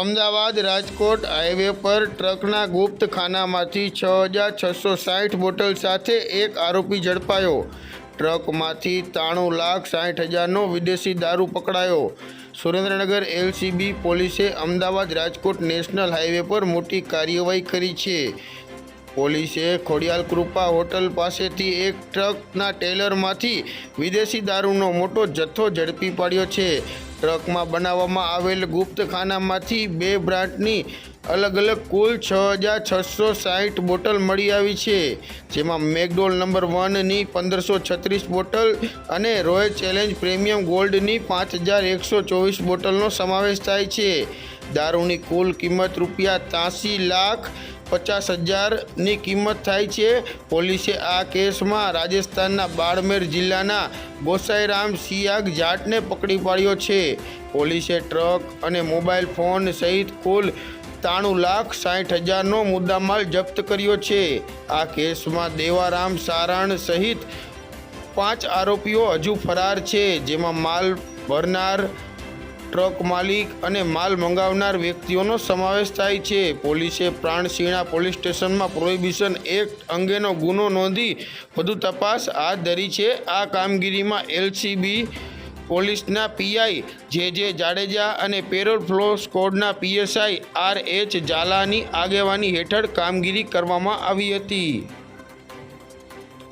Ahmedabad Rajkot highway પર ટ્રકના ગુપ્ત ખાનામાંથી છ હજાર છસો સાઠ બોટલ સાથે એક આરોપી ઝડપાયો. ટ્રકમાંથી ત્રાણું લાખ સાઠ હજારનો વિદેશી દારૂ પકડાયો. સુરેન્દ્રનગર એલસીબી પોલીસે અમદાવાદ રાજકોટ નેશનલ હાઈવે પર મોટી કાર્યવાહી કરી છે. પોલીસે ખોડિયાલ કૃપા હોટલ પાસેથી એક ટ્રકના ટેલરમાંથી વિદેશી દારૂનો મોટો જથ્થો ઝડપી પાડ્યો છે. ટ્રકમાં બનાવવામાં આવેલ ગુપ્ત ખાનામાંથી બે બ્રાન્ડની અલગ અલગ કુલ છ હજાર છસો સાઠ બોટલ મળી આવી છે, જેમાં મેકડોલ નંબર વનની પંદરસો છત્રીસ બોટલ અને રોયલ ચેલેન્જ પ્રીમિયમ ગોલ્ડની પાંચ હજાર એકસો ચોવીસ બોટલનો સમાવેશ થાય છે. દારૂની કુલ કિંમત રૂપિયા ત્યાંસી લાખ પચાસ હજારની કિંમત થાય છે. પોલીસે આ કેસમાં રાજસ્થાનના બાડમેર જિલ્લાના ગોસાઈરામ સિયાગ જાટને પકડી પાડ્યો છે. પોલીસે ટ્રક અને મોબાઈલ ફોન સહિત કુલ ત્રાણું લાખ સાઠ હજારનો મુદ્દામાલ જપ્ત કર્યો છે. આ કેસમાં દેવારામ સારણ સહિત પાંચ આરોપીઓ હજુ ફરાર છે, જેમાં માલ ભરનાર ટ્રક માલિક અને માલ મંગાવનાર વ્યક્તિઓનો સમાવેશ થાય છે. પોલીસે પ્રાણસીણા પોલીસ સ્ટેશનમાં પ્રોહિબિશન એક્ટ અંગેનો ગુનો નોંધી વધુ તપાસ હાથ ધરી છે. આ કામગીરીમાં એલસીબી પોલીસના પીઆઈ જે જે જાડેજા અને પેરોલ ફ્લો સ્કોડના પીએસઆઈ આર એચ ઝાલાની આગેવાની હેઠળ કામગીરી કરવામાં આવી હતી.